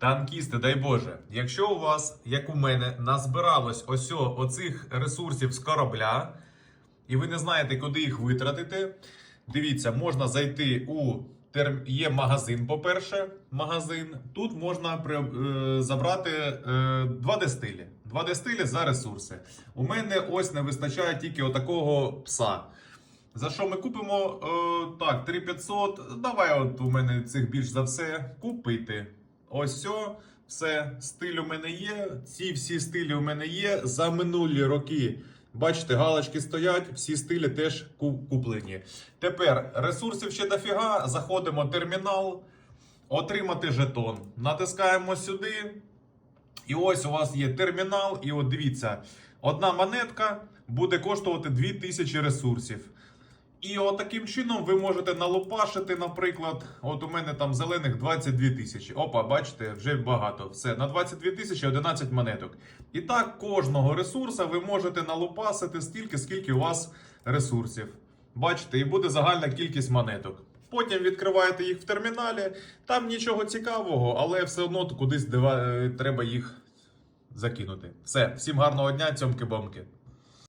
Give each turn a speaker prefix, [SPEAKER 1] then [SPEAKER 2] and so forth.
[SPEAKER 1] Танкісти, дай Боже, якщо у вас, як у мене, назбиралось ось оцих ресурсів з корабля, і ви не знаєте, куди їх витратити, дивіться, можна зайти у терм... є магазин, по-перше, магазин. Тут можна при... е, забрати е, два дестилі. Два дестилі за ресурси. У мене ось не вистачає тільки отакого пса. За що ми купимо? Е, так, 3500. Давай, от у мене цих більш за все купити. Ось все, все, стиль у мене є. Ці всі стилі у мене є. За минулі роки, бачите, галочки стоять, всі стилі теж куплені. Тепер ресурсів ще дофіга. Заходимо в термінал, отримати жетон. Натискаємо сюди. І ось у вас є термінал, і от дивіться, одна монетка буде коштувати 2000 ресурсів. І от таким чином ви можете налопашити, наприклад, от у мене там зелених 22 тисячі. Опа, бачите, вже багато. Все, на 22 тисячі 11 монеток. І так кожного ресурса ви можете налопасити стільки, скільки у вас ресурсів. Бачите, і буде загальна кількість монеток. Потім відкриваєте їх в терміналі. Там нічого цікавого, але все одно кудись е, треба їх закинути. Все, всім гарного дня, цьомки-бомки.